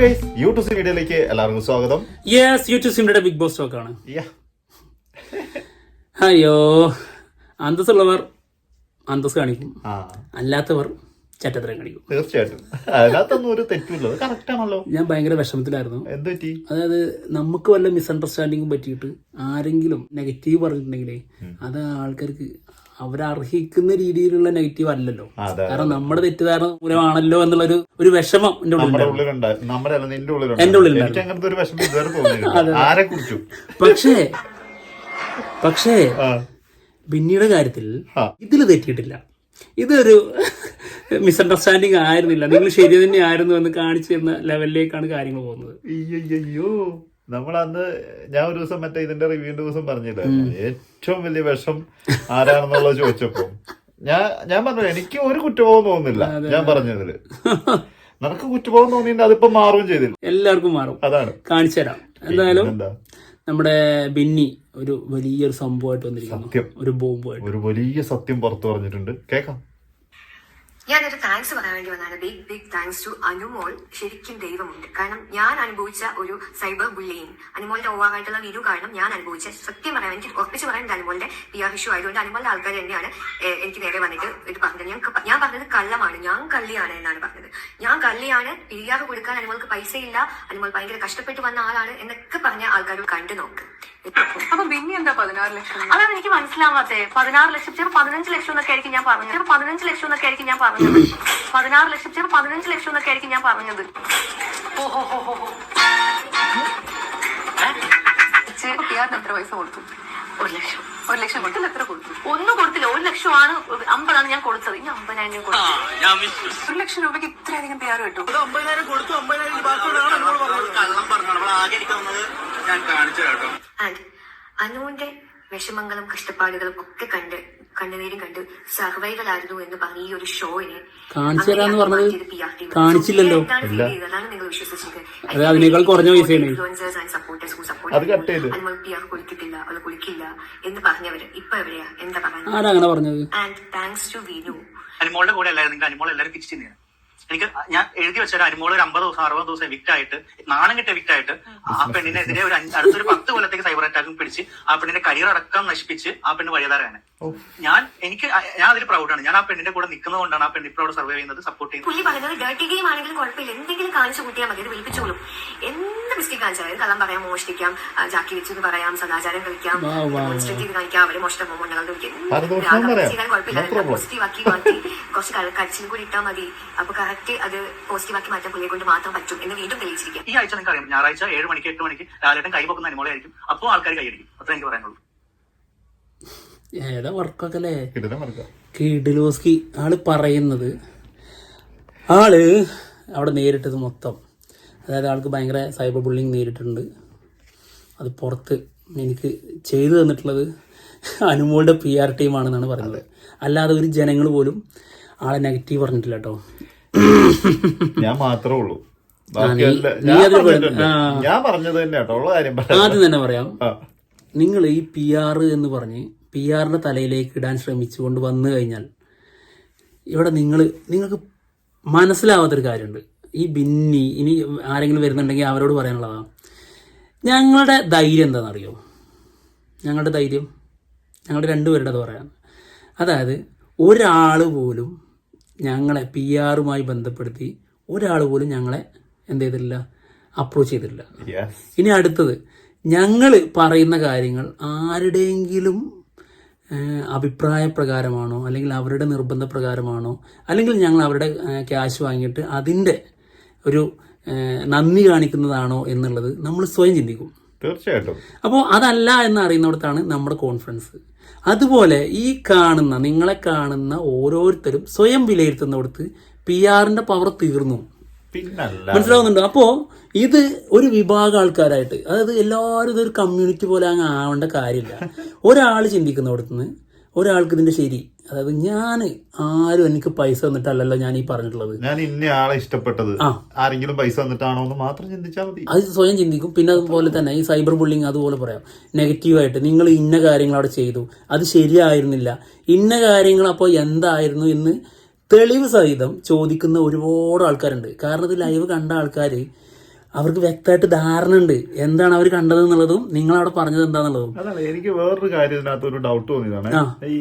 Guys YouTube മീഡിയയിലേക്ക് എല്ലാവർക്കും സ്വാഗതം. യെസ് യൂട്യൂബ് സിമിയുടെ ബിഗ് ബോസ് ടോക്ക് ആണ്. അയ്യോ അന്തസ്സുള്ളവർ അന്തസ് കാണിക്കും. അല്ലാത്തവർ ചറ്റത്തരം കാണിക്കും. തീർച്ചയായിട്ടും. അതിനകത്തൊന്നും ഒരു തെറ്റില്ല കറക്റ്റ് ഞാൻ ഭയങ്കര വിഷമത്തിലായിരുന്നു. എന്ത് പറ്റി? അതായത് നമുക്ക് വല്ല മിസ്അണ്ടർസ്റ്റാൻഡിങ്ങും പറ്റിയിട്ട് ആരെങ്കിലും നെഗറ്റീവ് പറഞ്ഞിട്ടുണ്ടെങ്കിലേ അത് ആൾക്കാർക്ക് അവരർഹിക്കുന്ന രീതിയിലുള്ള നെഗറ്റീവ് അല്ലല്ലോ. കാരണം നമ്മുടെ തെറ്റിദ്ധാരണ മൂലമാണല്ലോ എന്നുള്ളൊരു ഒരു വിഷമം എന്റെ ഉള്ളിൽ എന്റെ ഉള്ളിൽ പക്ഷേ പക്ഷേ ബിന്നിയുടെ കാര്യത്തിൽ ഇതിൽ ഇതിൽ തെറ്റിയിട്ടില്ല. ഇതൊരു മിസ്അണ്ടർസ്റ്റാൻഡിങ് ആയിരുന്നില്ല. നിങ്ങൾ ശരി തന്നെ ആയിരുന്നു എന്ന് കാണിച്ചു തന്ന ലെവലിലേക്കാണ് കാര്യങ്ങൾ പോകുന്നത്. അയ്യോ നമ്മൾ അന്ന് ഞാൻ ഒരു ദിവസം മറ്റേ ഇതിന്റെ റിവ്യൂന്റെ ദിവസം പറഞ്ഞില്ല ഏറ്റവും വലിയ വിഷം ആരാണെന്നുള്ളത് ചോദിച്ചപ്പോ ഞാൻ ഞാൻ പറഞ്ഞു എനിക്ക് ഒരു കുറ്റബോധം തോന്നുന്നില്ല ഞാൻ പറഞ്ഞതിൽ. നിനക്ക് കുറ്റബോധം തോന്നിയിട്ട് അതിപ്പോ മാറുകയും ചെയ്തില്ല. എല്ലാവർക്കും മാറും. അതാണ്. കാണിച്ചു തരാം. എന്തായാലും നമ്മുടെ ബിന്നി ഒരു വലിയൊരു സംഭവമായിട്ട് വന്നിരിക്കുന്നു. സത്യം. ഒരു ബോംബായിട്ട് ഒരു വലിയ സത്യം പുറത്തു പറഞ്ഞിട്ടുണ്ട്. കേക്കാം. ഞാനൊരു താങ്ക്സ് പറയാൻ വേണ്ടി വന്നാണ് big big thanks to Anumol ശരിക്കും ദൈവമുണ്ട്. കാരണം ഞാൻ അനുഭവിച്ച ഒരു സൈബർ ബുള്ളിങ് അനുമോളുടെ ഓവാകായിട്ടുള്ള വീഡിയോ കാരണം ഞാൻ അനുഭവിച്ച സത്യം പറയാൻ എനിക്ക് ഉറപ്പിച്ച് പറയാൻ അനുമോളുടെ പി ആർ ഇഷ്യൂ ആയതുകൊണ്ട് അനുമോളുടെ ആൾക്കാർ തന്നെയാണ് എനിക്ക് നേരെ വന്നിട്ട് ഇത് പറഞ്ഞത്. ഞാൻ ഞാൻ പറഞ്ഞത് കള്ളമാണ്. ഞാൻ കള്ളിയാണ് എന്നാണ് പറഞ്ഞത്. ഞാൻ കള്ളിയാണ്. പി ആർ കൊടുക്കാൻ അനുമോൾക്ക് പൈസയില്ല. ഇല്ല അനുമോൾ ഭയങ്കര കഷ്ടപ്പെട്ട് വന്ന ആളാണ് എന്നൊക്കെ പറഞ്ഞ ആൾക്കാർ കണ്ടു നോക്ക്. അപ്പൊ പിന്നെ എന്താ പതിനാറ് ലക്ഷം? അതാണ് എനിക്ക് മനസ്സിലാവാത്തേ. പതിനാറ് ലക്ഷം ചിലപ്പോൾ പതിനഞ്ച് ലക്ഷം എന്നൊക്കെ ആയിരിക്കും ഞാൻ പറഞ്ഞത്. ചിലപ്പോൾ പതിനഞ്ച് ലക്ഷം എന്നൊക്കെ ആയിരിക്കും ഞാൻ പറഞ്ഞത്. പതിനാറ് ലക്ഷം ചിലപ്പോൾ പതിനഞ്ച് ലക്ഷം എന്നൊക്കെ ആയിരിക്കും ഞാൻ പറഞ്ഞത്. പിയാറിന് എത്ര പൈസ കൊടുത്തു? ഒരു ലക്ഷം. ഒരു ലക്ഷം കൊടുത്തില്ല എത്ര കൊടുത്തു. ഒന്നും കൊടുത്തില്ല. ഒരു ലക്ഷമാണ് അമ്പതാണ് ഞാൻ കൊടുത്തത്. ഇനി അമ്പതിനായിരം കൊടുത്തു. ഒരു ലക്ഷം രൂപയ്ക്ക് ഇത്രയധികം പേര് കിട്ടും. അമ്പതിനായിരം കൊടുത്തു അമ്പതിനായിരം കള്ളം പറഞ്ഞു നമ്മൾ ആകെ എനിക്ക് ഞാൻ കാണിച്ചു കേട്ടോ. ആൻഡ് അനുവിന്റെ വിഷമങ്ങളും കഷ്ടപ്പാടുകളും ഒക്കെ കണ്ട് കണ്ണുനീരും കണ്ട് സർവൈവൽ ആയിരുന്നു എന്ന് പറഞ്ഞ ഈ ഒരു ഷോയിനെ. കാണിച്ചില്ലല്ലോ. അതാണ് നിങ്ങൾ വിശ്വസിച്ചത്. അത്. കൊടുക്കത്തില്ല കുളിക്കില്ല എന്ന് പറഞ്ഞവര്. ഇപ്പൊ എവിടെയാ? എന്താ പറയുന്നത് ആരാ അങ്ങനെ പറഞ്ഞത്? ആൻഡ് താങ്ക്സ് ടു വിനു അനിമോളുടെ കൂടെ അല്ലായിരുന്നു നിങ്ങൾ അനിമോൾ എല്ലാവരും തിരിച്ചു എനിക്ക് ഞാൻ എഴുതി വെച്ച ഒരു അരുമോൾ ഒരു അമ്പത് ദിവസം അറുപത് ദിവസം എവിക്റ്റ് ആയിട്ട് നാണം കിട്ടിയ എവിക്റ്റ് ആയിട്ട് ആ പെണ്ണിനെതിരെ ഒരു അടുത്തൊരു പത്ത് കൊല്ലത്തേക്ക് സൈബർ അറ്റാക്കും പിടിച്ച് ആ പെണ്ണിന്റെ കരിയർ അടക്കം നശിപ്പിച്ച് ആ പെണ്ണ് വഴിതാരാണ് ഞാൻ എനിക്ക് ഞാൻ അതിൽ പ്രൗഡാണ് ഞാൻ ആ പെണ്ണിന്റെ കൂടെ നിൽക്കുന്നത് കൊണ്ടാണ് ആ പെണ്ണ് ഇപ്പോഴും സർവേ ചെയ്യുന്നത് സപ്പോർട്ട് ചെയ്യുന്നത്. പുള്ളി പറയുന്നത് ഡേർട്ടി ഗെയിം ആണെങ്കിലും കുഴപ്പമില്ല. എന്തെങ്കിലും കാണിച്ചു കൂട്ടിയാൽ മതി. അത് വിളിപ്പിച്ചോളും എന്ത് മിസ്റ്റേക്ക് കാണിച്ചാലും കള്ളം പറയാം മോഷ്ടിക്കാം. ജാക്കി വെച്ചു എന്ന് പറയാം സദാചാരം കളിക്കാം ഡെമോൺസ്ട്രേറ്റ് വാ. കാണിക്കാം അവരെ മോഷ്ടം പോകും ഞങ്ങൾ പറയാം. ചെയ്താൽ കുഴപ്പമില്ല. പോസിറ്റീവ് ആക്കി മാറ്റി. കുറച്ച് കരച്ചിലും കൂടി ഇട്ടാൽ മതി. അപ്പൊ കറക്റ്റ് അത് പോസിറ്റീവ് ആക്കി മാറ്റാൻ പുള്ളിയെ കൊണ്ട് മാത്രം പറ്റും എന്ന് വീണ്ടും തെളിയിച്ചിരിക്കും. ഈ ആഴ്ച നിങ്ങൾക്ക് അറിയാം. ഞായറാഴ്ച ഏഴ് മണിക്ക് എട്ട് മണിക്ക് ലാലേട്ടൻ കൈ പൊക്കുന്ന അനുമോളായിരിക്കും അപ്പോൾ ആൾക്കാർ കൈയടിക്കും അത്ര എനിക്ക് പറയാനുള്ളൂ. ഏതാ വർക്കൊക്കെ അല്ലേ കിഡിലോസ്കി ആൾ പറയുന്നത്. ആൾ അവിടെ നേരിട്ടത് മൊത്തം. അതായത് ആൾക്ക് ഭയങ്കര സൈബർ ബുള്ളിങ് നേരിട്ടുണ്ട് അത് പുറത്ത് എനിക്ക് ചെയ്തു തന്നിട്ടുള്ളത് അനുമോളുടെ പി ആർ ടീമാണെന്നാണ് പറഞ്ഞത് അല്ലാതെ ഒരു ജനങ്ങൾ പോലും ആളെ നെഗറ്റീവ് പറഞ്ഞിട്ടില്ല കേട്ടോ. ഞാൻ മാത്രമേ ഉള്ളൂ. ഞാൻ പറഞ്ഞത് തന്നെ കേട്ടോ. കാര്യം ആദ്യം തന്നെ പറയാം. നിങ്ങൾ ഈ പി ആർ എന്ന് പറഞ്ഞ് പി ആറിന്റെ തലയിലേക്ക് ഇടാൻ ശ്രമിച്ചുകൊണ്ട് വന്നു കഴിഞ്ഞാൽ ഇവിടെ നിങ്ങൾ നിങ്ങൾക്ക് മനസ്സിലാവാത്തൊരു കാര്യമുണ്ട്. ഈ ബിന്നി ഇനി ആരെങ്കിലും വരുന്നുണ്ടെങ്കിൽ അവരോട് പറയാനുള്ളതാണ് ഞങ്ങളുടെ ധൈര്യം എന്താണെന്നറിയോ? ഞങ്ങളുടെ ധൈര്യം ഞങ്ങളുടെ രണ്ടുപേരുടെ അത് പറയാം. അതായത് ഒരാൾ പോലും ഞങ്ങളെ പി ആറുമായി ബന്ധപ്പെടുത്തി ഒരാൾ പോലും ഞങ്ങളെ എന്ത് ചെയ്തിട്ടില്ല അപ്രോച്ച് ചെയ്തിട്ടില്ല. ഇനി അടുത്തത് ഞങ്ങൾ പറയുന്ന കാര്യങ്ങൾ ആരുടെയെങ്കിലും അഭിപ്രായ പ്രകാരമാണോ അല്ലെങ്കിൽ അവരുടെ നിർബന്ധ പ്രകാരമാണോ അല്ലെങ്കിൽ ഞങ്ങൾ അവരുടെ ക്യാഷ് വാങ്ങിയിട്ട് അതിന്റെ ഒരു നന്ദി കാണിക്കുന്നതാണോ എന്നുള്ളത് നമ്മൾ സ്വയം ചിന്തിക്കും. തീർച്ചയായിട്ടും. അപ്പോൾ അതല്ല എന്ന് അറിയുന്നിടത്താണ് നമ്മുടെ കോൺഫിഡൻസ് അതുപോലെ ഈ കാണുന്ന നിങ്ങളെ കാണുന്ന ഓരോരുത്തരും സ്വയം വിലയിരുത്തുന്നിടത്ത് പി ആറിന്റെ പവർ തീർന്നു. മനസ്സിലാവുന്നുണ്ടോ? അപ്പോ ഇത് ഒരു വിഭാഗം ആൾക്കാരായിട്ട് അതായത് എല്ലാവരും ഇതൊരു കമ്മ്യൂണിറ്റി പോലെ അങ്ങ് ആവേണ്ട കാര്യമില്ല. ഒരാൾ ചിന്തിക്കുന്നിടത്തുനിന്ന് ഒരാൾക്ക് ഇതിന്റെ ശരി. അതായത് ഞാൻ ആരും എനിക്ക് പൈസ തന്നിട്ടല്ലല്ലോ ഞാൻ ഈ പറഞ്ഞിട്ടുള്ളത്. ഞാൻ ഇന്നയാളെ ആളെ ഇഷ്ടപ്പെട്ടത്. ആരെങ്കിലും പൈസ തന്നിട്ടാണോ എന്ന് മാത്രം ചിന്തിച്ചാൽ മതി. അത് സ്വയം ചിന്തിക്കും. പിന്നെ അതുപോലെ തന്നെ ഈ സൈബർ ബുള്ളിങ് അതുപോലെ പറയാം. നെഗറ്റീവായിട്ട് നിങ്ങൾ ഇന്ന കാര്യങ്ങൾ അവിടെ ചെയ്തു. അത് ശരിയായിരുന്നില്ല. ഇന്ന കാര്യങ്ങൾ അപ്പോൾ എന്തായിരുന്നു എന്ന് തെളിവ് സഹിതം ചോദിക്കുന്ന ഒരുപാട് ആൾക്കാരുണ്ട്. കാരണം ഇത് ലൈവ് കണ്ട ആൾക്കാർ അവർക്ക് വ്യക്തമായിട്ട് ധാരണ ഉണ്ട് എന്താണ് അവർ കണ്ടത് എന്നുള്ളതും നിങ്ങൾ അവിടെ പറഞ്ഞത് എന്താണെന്നുള്ളതും അതാണ് എനിക്ക് വേറൊരു കാര്യം ഇതിനകത്ത് ഒരു ഡൗട്ട് തോന്നിയതാണ്. ഈ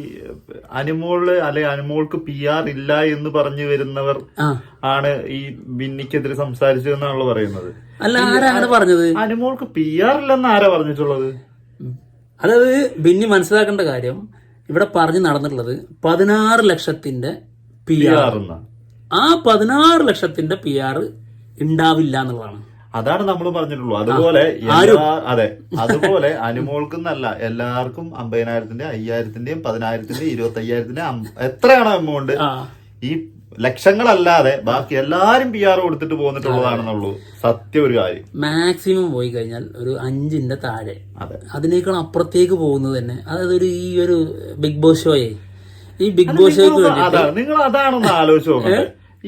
അനിമോൾ അല്ലെ അനിമോൾക്ക് പി ആർ ഇല്ല എന്ന് പറഞ്ഞു വരുന്നവർ ആണ് ഈ ബിന്നിക്കെതിരെ സംസാരിച്ചതെന്നാണല്ലോ പറയുന്നത്. അല്ല ആരാണ് പറഞ്ഞത്? അനിമോൾക്ക് പി ആർ ഇല്ലെന്ന് ആരാ പറഞ്ഞിട്ടുള്ളത്? അതായത് ബിന്നി മനസ്സിലാക്കേണ്ട കാര്യം ഇവിടെ പറഞ്ഞു നടന്നിട്ടുള്ളത് പതിനാറ് ലക്ഷത്തിന്റെ പി ആർ ആ പതിനാറ് ലക്ഷത്തിന്റെ പി ആർ ഉണ്ടാവില്ല എന്നുള്ളതാണ്. അതാണ് നമ്മൾ പറഞ്ഞിട്ടുള്ളൂ. അതുപോലെ അതെ. അതുപോലെ അനുമോൾക്കും നല്ല എല്ലാവർക്കും അമ്പതിനായിരത്തിന്റെ അയ്യായിരത്തിന്റെയും പതിനായിരത്തിന്റെയും ഇരുപത്തി അയ്യായിരത്തിന്റെയും എത്രയാണ് എമൗണ്ട്? ഈ ലക്ഷങ്ങളല്ലാതെ ബാക്കി എല്ലാരും പി ആർ കൊടുത്തിട്ട് പോന്നിട്ടുള്ളതാണെന്നുള്ളൂ സത്യം ഒരു കാര്യം. മാക്സിമം പോയി കഴിഞ്ഞാൽ ഒരു അഞ്ചിന്റെ താഴെ. അതെ. അതിനേക്കാൾ അപ്പുറത്തേക്ക് പോകുന്നത് തന്നെ. അതായത് ഒരു ഈ ഒരു ബിഗ് ബോസ് ഷോയെ. ഈ ബിഗ് ബോസ് ഷോയ്ക്ക് നിങ്ങൾ അതാണെന്ന് അതാണ് നിങ്ങൾ അതാണൊന്ന് ആലോചിച്ച് നോക്കട്ടെ.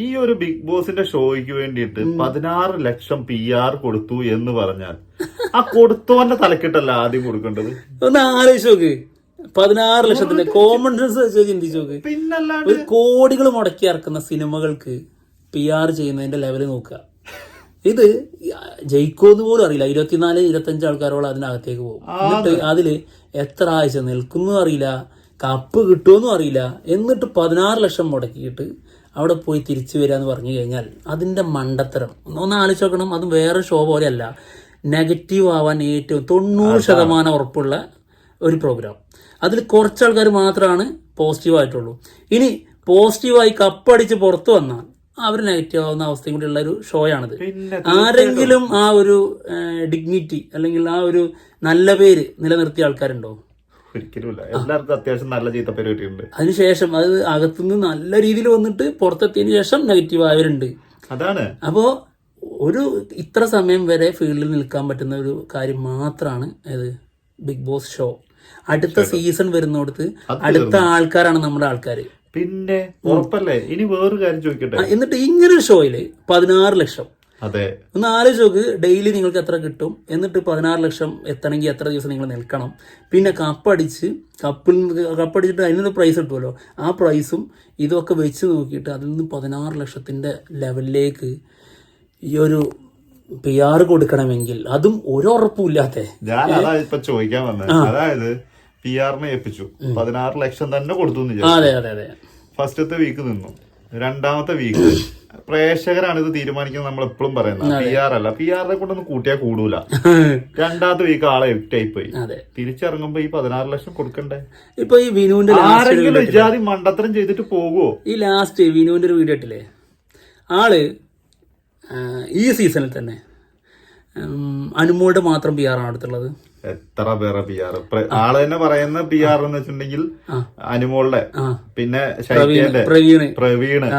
ഈ ഒരു ബിഗ് ബോസിന്റെ ഷോയ്ക്ക് വേണ്ടിയിട്ട് പതിനാറ് ലക്ഷം പി ആർ കൊടുത്തു എന്ന് പറഞ്ഞാൽ ആ കൊടുത്തോന്റെ തലക്കിട്ടല്ല ആദ്യം കൊടുക്കേണ്ടത്? ഒന്ന് ആലോചിച്ച് നോക്ക്. പതിനാറ് ലക്ഷത്തിന്റെ കോമൺ സെൻസ് ചിന്തിച്ചു നോക്ക്. പിന്നല്ലാണ്ട് ഒരു കോടികൾ മുടക്കി ഇറക്കുന്ന സിനിമകൾക്ക് പി ആർ ചെയ്യുന്നതിന്റെ ലെവൽ നോക്കുക. ഇത് ജയിക്കോന്ന് പോലും അറിയില്ല. ഇരുപത്തിനാല് ഇരുപത്തഞ്ച് ആൾക്കാരോളം അതിനകത്തേക്ക് പോകും. എന്നിട്ട് അതിൽ എത്ര ആഴ്ച നിൽക്കുന്നു അറിയില്ല. കപ്പ് കിട്ടുമെന്നും അറിയില്ല. എന്നിട്ട് പതിനാറ് ലക്ഷം മുടക്കിയിട്ട് അവിടെ പോയി തിരിച്ചു വരിക എന്ന് പറഞ്ഞു കഴിഞ്ഞാൽ അതിന്റെ മണ്ടത്തരം. ഒന്ന് ആലോചിച്ച് നോക്കണം അത് വേറെ ഷോ പോലെയല്ല. നെഗറ്റീവ് ആവാൻ ഏറ്റവും തൊണ്ണൂറ് ശതമാനം ഉറപ്പുള്ള ഒരു പ്രോഗ്രാം അതിൽ കുറച്ച് ആൾക്കാർ മാത്രമാണ് പോസിറ്റീവ് ആയിട്ടുള്ളൂ. ഇനി പോസിറ്റീവായി കപ്പടിച്ച് പുറത്തു വന്നാൽ അവർ നെഗറ്റീവ് ആവുന്ന അവസ്ഥയും കൂടിയുള്ള ഒരു ഷോയാണിത് ആരെങ്കിലും ആ ഒരു ഡിഗ്നിറ്റി അല്ലെങ്കിൽ ആ ഒരു നല്ല പേര് നിലനിർത്തിയ ആൾക്കാരുണ്ടോ? ഒരിക്കലുമില്ല എല്ലാവർക്കും അത്യാവശ്യം നല്ല ചീത്തപ്പേര് കിട്ടിയിട്ടുണ്ട്. അതിനുശേഷം അത് അകത്തുനിന്ന് നല്ല രീതിയിൽ വന്നിട്ട് പുറത്തെത്തിയതിനു ശേഷം നെഗറ്റീവ് ആയവരുണ്ട്. അതാണ്. അപ്പോൾ ഒരു ഇത്ര സമയം വരെ ഫീൽഡിൽ നിൽക്കാൻ പറ്റുന്ന ഒരു കാര്യം മാത്രമാണ് അത് ബിഗ് ബോസ് ഷോ അടുത്ത സീസൺ വരുന്നോടത്ത് അടുത്ത ആൾക്കാരാണ് നമ്മുടെ ആൾക്കാർ പിന്നെ ഉറപ്പല്ലേ? ഇനി വേറൊരു കാര്യം ചോദിക്കട്ടെ? എന്നിട്ട് ഇങ്ങനൊരു ഷോയിൽ പതിനാറ് ലക്ഷം. അതെ. ഒന്ന് ആലോചിച്ച് നോക്ക് ഡെയിലി നിങ്ങൾക്ക് എത്ര കിട്ടും? എന്നിട്ട് പതിനാറ് ലക്ഷം എത്തണമെങ്കിൽ എത്ര ദിവസം നിങ്ങൾ നിൽക്കണം? പിന്നെ കപ്പടിച്ച് കപ്പിൽ കപ്പടിച്ചിട്ട് അതിനൊരു പ്രൈസ് കിട്ടുമല്ലോ. ആ പ്രൈസും ഇതൊക്കെ വെച്ച് നോക്കിയിട്ട് അതിൽ നിന്ന് പതിനാറ് ലക്ഷത്തിന്റെ ലെവലിലേക്ക് ഈ ഒരു പി ആർ കൊടുക്കണമെങ്കിൽ അതും ഒരു ഉറപ്പുമില്ലാത്ത ഞാൻ അതാ ഇപ്പൊ ചോദിക്കാൻ വന്നത് അതായത് പി ആറിനെ ഏൽപ്പിച്ചു. പതിനാറ് ലക്ഷം തന്നെ കൊടുത്തു അതെ അതെ അതെ. ഫസ്റ്റത്തെ വീക്ക് നിന്നു. രണ്ടാമത്തെ വീക്ക് പ്രേക്ഷകരാണ് ഇത് തീരുമാനിക്കുന്നത് നമ്മൾ എപ്പോഴും പറയുന്നത്. പി ആർ അല്ല. പി ആറിനെ കൊണ്ടൊന്നും കൂട്ടിയാൽ കൂടൂല. രണ്ടാമത്തെ വീക്ക് ആളെ ടൈപ്പ് പോയി അതെ. തിരിച്ചിറങ്ങുമ്പോ ഈ പതിനാറ് ലക്ഷം കൊടുക്കണ്ടേ? ഇപ്പൊ ഈ വിനുവിന്റെ ആരെങ്കിലും ഇജാതി മണ്ടത്തരം ചെയ്തിട്ട് പോകുവോ ഈ ലാസ്റ്റ് വിനുവിന്റെ ഒരു വീഡിയോ ഇട്ടില്ലേ ആൾ ഈ സീസണിൽ തന്നെ അനുമോളുടെ മാത്രം പി ആർ ആണ് അടുത്തുള്ളത്. എത്ര പേരെ പി ആർ ആൾ തന്നെ പറയുന്ന പി ആർ എന്ന് വെച്ചിട്ടുണ്ടെങ്കിൽ അനുമോളുടെ പിന്നെ ശൈത്യന്റെ പ്രവീണ്.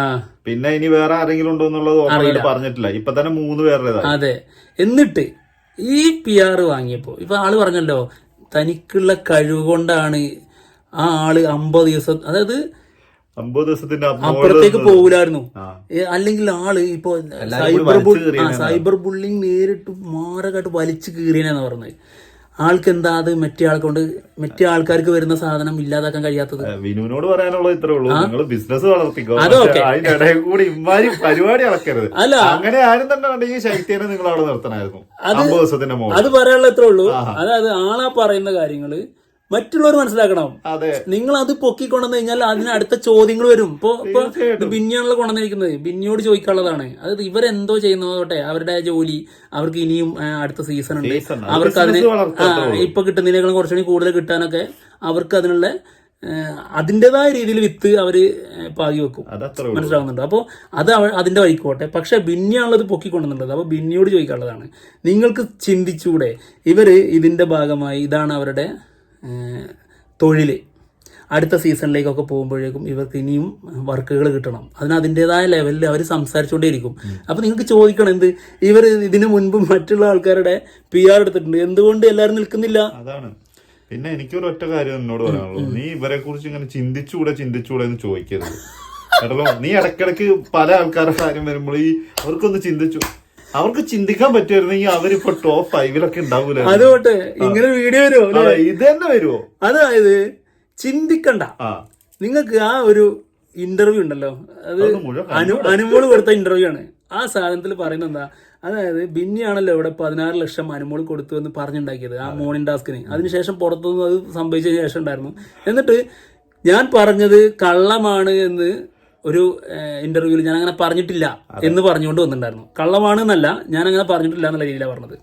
പിന്നെ ഇനി വേറെ ആരെങ്കിലും ഉണ്ടോ എന്നുള്ളത് ഓർമ്മയായിട്ട് പറഞ്ഞിട്ടില്ല. ഇപ്പൊ തന്നെ മൂന്ന് പേരുടെ അതെ. എന്നിട്ട് ഈ പി ആർ വാങ്ങിയപ്പോ ഇപ്പൊ ആൾ പറഞ്ഞല്ലോ തനിക്കുള്ള കഴിവ് കൊണ്ടാണ് ആ ആൾ അമ്പത് ദിവസം അതായത് അമ്പത് ദിവസത്തിന്റെ അപ്പുറത്തേക്ക് പോകൂലായിരുന്നു അല്ലെങ്കിൽ ആൾ ഇപ്പൊ സൈബർ സൈബർ ബുള്ളിങ് നേരിട്ട് മാറകായിട്ട് വലിച്ചു കീറിയെന്നാണ് പറഞ്ഞത്. ആൾക്ക് എന്താ അത് മറ്റേ ആൾക്കൊണ്ട് മറ്റേ ആൾക്കാർക്ക് വരുന്ന സാധനം ഇല്ലാതാക്കാൻ കഴിയാത്തത്? വിനുവിനോട് പറയാനുള്ളത് ഇത്രേ ഉള്ളൂ. നിങ്ങൾ ബിസിനസ് വളർത്തിക്കോ. കൂടി ഇമാരി പരിപാടി അളക്കരുത് അല്ല. അങ്ങനെ ആരും തന്നെ ഉണ്ടെങ്കിൽ ശൈത്യനെ നിങ്ങൾ അവിടെ നിർത്തണമായിരുന്നു. മുകളിൽ അത് പറയാനുള്ള ഇത്രേ ഉള്ളൂ. അതായത് ആളാ പറയുന്ന കാര്യങ്ങൾ മറ്റുള്ളവർ മനസ്സിലാക്കണം. നിങ്ങൾ അത് പൊക്കിക്കൊണ്ടെന്ന് കഴിഞ്ഞാൽ അതിന് അടുത്ത ചോദ്യങ്ങൾ വരും. ഇപ്പൊ ഇപ്പൊ ബിന്നിയാണല്ലോ കൊണ്ടുവന്നിരിക്കുന്നത്. ബിന്നിയോട് ചോദിക്കാനുള്ളതാണ്. അത് ഇവരെന്തോ ചെയ്യുന്നതോട്ടെ അവരുടെ ജോലി അവർക്ക് ഇനിയും അടുത്ത സീസൺ ഉണ്ട്. അവർക്ക് അതിന് ഇപ്പൊ കിട്ടുന്നതിനേക്കാളും കുറച്ചുകൂടി കൂടുതൽ കിട്ടാനൊക്കെ അവർക്ക് അതിനുള്ള അതിന്റെതായ രീതിയിൽ വിത്ത് അവർ പാകി വെക്കും. മനസ്സിലാവുന്നുണ്ട്? അപ്പോൾ അത് അതിന്റെ വഴിക്കോട്ടെ. പക്ഷെ ബിന്നിയാണുള്ളത് പൊക്കിക്കൊണ്ടുള്ളത് അപ്പോൾ ബിന്നിയോട് ചോദിക്കാനുള്ളതാണ്. നിങ്ങൾക്ക് ചിന്തിച്ചൂടെ? ഇവർ ഇതിന്റെ ഭാഗമായി ഇതാണ് അവരുടെ തൊഴിൽ അടുത്ത സീസണിലേക്കൊക്കെ പോകുമ്പോഴേക്കും ഇവർക്ക് ഇനിയും വർക്കുകൾ കിട്ടണം. അതിന് അതിന്റെതായ ലെവലിൽ അവർ സംസാരിച്ചുകൊണ്ടേയിരിക്കും. അപ്പോൾ നിങ്ങൾക്ക് ചോദിക്കണം എന്ത്? ഇവർ ഇതിനു മുൻപ് മറ്റുള്ള ആൾക്കാരുടെ പി ആർ എടുത്തിട്ടുണ്ട്. എന്തുകൊണ്ട് എല്ലാവരും നിൽക്കുന്നില്ല? അതാണ്. പിന്നെ എനിക്കൊരു ഒറ്റ കാര്യം എന്നോട് പറയാനുള്ളൂ നീ ഇവരെ കുറിച്ച് ഇങ്ങനെ ചിന്തിച്ചുകൂടെ ചിന്തിച്ചുകൂടെ എന്ന് ചോദിക്കരുത്. കേട്ടല്ലോ നീ ഇടക്കിടക്ക് പല ആൾക്കാരുടെ കാര്യം വരുമ്പോൾ ഈ അവർക്കൊന്ന് ചിന്തിച്ചു. അവർക്ക് ചിന്തിക്കാൻ പറ്റുമായിരുന്നെങ്കിൽ അവരിപ്പോ ടോപ്പ് ഫൈവിലൊക്കെ ഉണ്ടാവൂല അതുകൊണ്ട് ഇങ്ങനെ വീഡിയോ വരുമോ? ഇത് തന്നെ വരുമോ അതായത് ചിന്തിക്കണ്ട. നിങ്ങൾക്ക് ആ ഒരു ഇന്റർവ്യൂ ഉണ്ടല്ലോ അത് അനു അനുമോൾ കൊടുത്ത ഇന്റർവ്യൂ ആണ്. ആ സാധനത്തിൽ പറയുന്നത് എന്താ അതായത് ബിന്നിയാണല്ലോ ഇവിടെ പതിനാറ് ലക്ഷം അനുമോൾ കൊടുത്തു എന്ന് പറഞ്ഞുണ്ടാക്കിയത് ആ മോർണിംഗ് ടാസ്കിന്. അതിനുശേഷം പുറത്തുനിന്ന് അത് സംഭവിച്ചതിന് ശേഷം ഉണ്ടായിരുന്നു. എന്നിട്ട് ഞാൻ പറഞ്ഞത് കള്ളമാണ് എന്ന് ഒരു ഇന്റർവ്യൂവിൽ ഞാൻ അങ്ങനെ പറഞ്ഞിട്ടില്ല എന്ന് പറഞ്ഞുകൊണ്ട് വന്നിട്ടുണ്ടായിരുന്നു. കള്ളമാണ് എന്നല്ല ഞാൻ അങ്ങനെ പറഞ്ഞിട്ടില്ല എന്നുള്ള രീതിയിലാണ് പറഞ്ഞത്.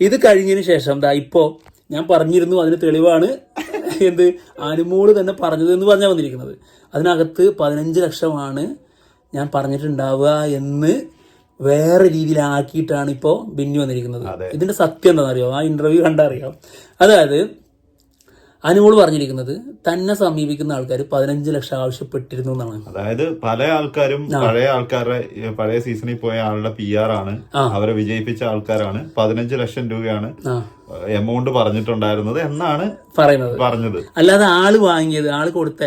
ഇത് കഴിഞ്ഞതിന് ശേഷം ദാ ഇപ്പോ ഞാൻ പറഞ്ഞിരുന്നു അതിന് തെളിവാണ് എന്ത് അനുമോൾ തന്നെ പറഞ്ഞത് എന്ന് പറഞ്ഞാൽ വന്നിരിക്കുന്നത്. അതിനകത്ത് പതിനഞ്ച് ലക്ഷമാണ് ഞാൻ പറഞ്ഞിട്ടുണ്ടാവുക എന്ന് വേറെ രീതിയിലാക്കിയിട്ടാണ് ഇപ്പോൾ ബിന്നി വന്നിരിക്കുന്നത്. ഇതിന്റെ സത്യം എന്താണെന്നറിയോ? ആ ഇന്റർവ്യൂ കണ്ടറിയാം. അതായത് അനുമോൾ പറഞ്ഞിരിക്കുന്നത് തന്നെ സമീപിക്കുന്ന ആൾക്കാർ പതിനഞ്ച് ലക്ഷം ആവശ്യപ്പെട്ടിരുന്നു എന്നാണ്. അതായത് പല ആൾക്കാരും പഴയ ആൾക്കാരുടെ പഴയ സീസണിൽ പോയ ആളുടെ പി ആർ ആണ്. അവരെ വിജയിപ്പിച്ച ആൾക്കാരാണ്. പതിനഞ്ച് ലക്ഷം രൂപയാണ് എമൗണ്ട് പറഞ്ഞിട്ടുണ്ടായിരുന്നത് എന്നാണ് പറയുന്നത്. പറഞ്ഞത്. അല്ലാതെ ആൾ വാങ്ങിയത് ആൾ കൊടുത്ത.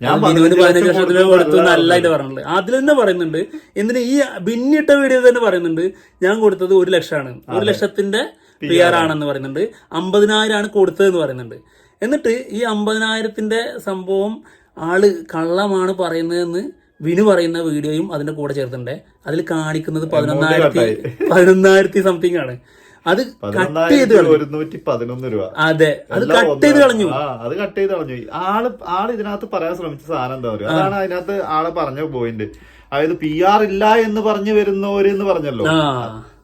പതിനഞ്ച് ലക്ഷം എന്നല്ല ഇത് അതിൽ തന്നെ പറയുന്നുണ്ട് എന്തിനു ഈ ഭിന്നിട്ട വീഡിയോ തന്നെ പറയുന്നുണ്ട് ഞാൻ കൊടുത്തത് ഒരു ലക്ഷമാണ്. ഒരു ലക്ഷത്തിന്റെ പി ആർ ആണെന്ന് പറയുന്നുണ്ട്. അമ്പതിനായിരം ആണ് കൊടുത്തതെന്ന് പറയുന്നുണ്ട്. എന്നിട്ട് ഈ അമ്പതിനായിരത്തിന്റെ സംഭവം ആൾ കള്ളമാണ് പറയുന്നതെന്ന് വിനു പറയുന്ന വീഡിയോയും അതിന്റെ കൂടെ ചേർത്തിട്ടുണ്ട്. അതിൽ കാണിക്കുന്നത് പതിനൊന്നായിരത്തി പതിനൊന്നായിരത്തി സംതിങ് ആണ്. അത് കട്ട് ചെയ്ത് ഒരുന്നൂറ്റി പതിനൊന്ന് രൂപ. അതെ അത് കട്ട് ചെയ്ത്. കളഞ്ഞു. അത് കട്ട് ചെയ്ത് കളഞ്ഞു. ആൾ ആൾ ഇതിനകത്ത് പറയാൻ ശ്രമിച്ച സാധനം എന്താ പറയുക? അതാണ് അതിനകത്ത് ആൾ പറഞ്ഞ പോയിന്റ് അതായത് പി ആർ ഇല്ല എന്ന് പറഞ്ഞു വരുന്നവര് എന്ന് പറഞ്ഞല്ലോ.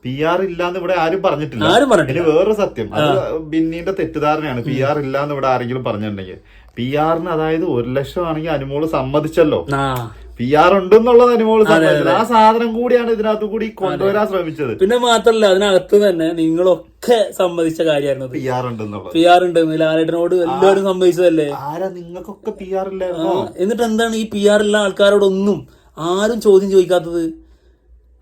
പി ആർ ഇല്ല എന്ന് ഇവിടെ ആരും പറഞ്ഞിട്ടില്ല. ആരും പറഞ്ഞിട്ടില്ല. വേറൊരു സത്യം. അത് ബിന്നിന്റെ തെറ്റിദ്ധാരണയാണ്. പി ആർ ഇല്ല എന്ന് ഇവിടെ ആരെങ്കിലും പറഞ്ഞിട്ടുണ്ടെങ്കിൽ. പി ആറിന് അതായത് ഒരു ലക്ഷം ആണെങ്കിൽ അനുമോൾ സമ്മതിച്ചല്ലോ. പി ആർ ഉണ്ടെന്നുള്ളത് അനുമോൾ സമ്മതിച്ചത് ആ സാധനം കൂടിയാണ് ഇതിനകത്ത് കൂടി കൊണ്ടുവരാൻ ശ്രമിച്ചത്. പിന്നെ മാത്രല്ല അതിനകത്ത് തന്നെ നിങ്ങളൊക്കെ സമ്മതിച്ച കാര്യമായിരുന്നു പി ആർ ഉണ്ടെന്നുള്ളത്. പി ആർ ഉണ്ട്. ലാലേട്ടനോട് എല്ലാവരും സമ്മതിച്ചതല്ലേ? ആരാ നിങ്ങൾക്കൊക്കെ പി ആർ ഇല്ല എന്നിട്ട് എന്താണ് ഈ പി ആർ ഇല്ല ആൾക്കാരോടൊന്നും ആരും ചോദ്യം ചോദിക്കാത്തത്?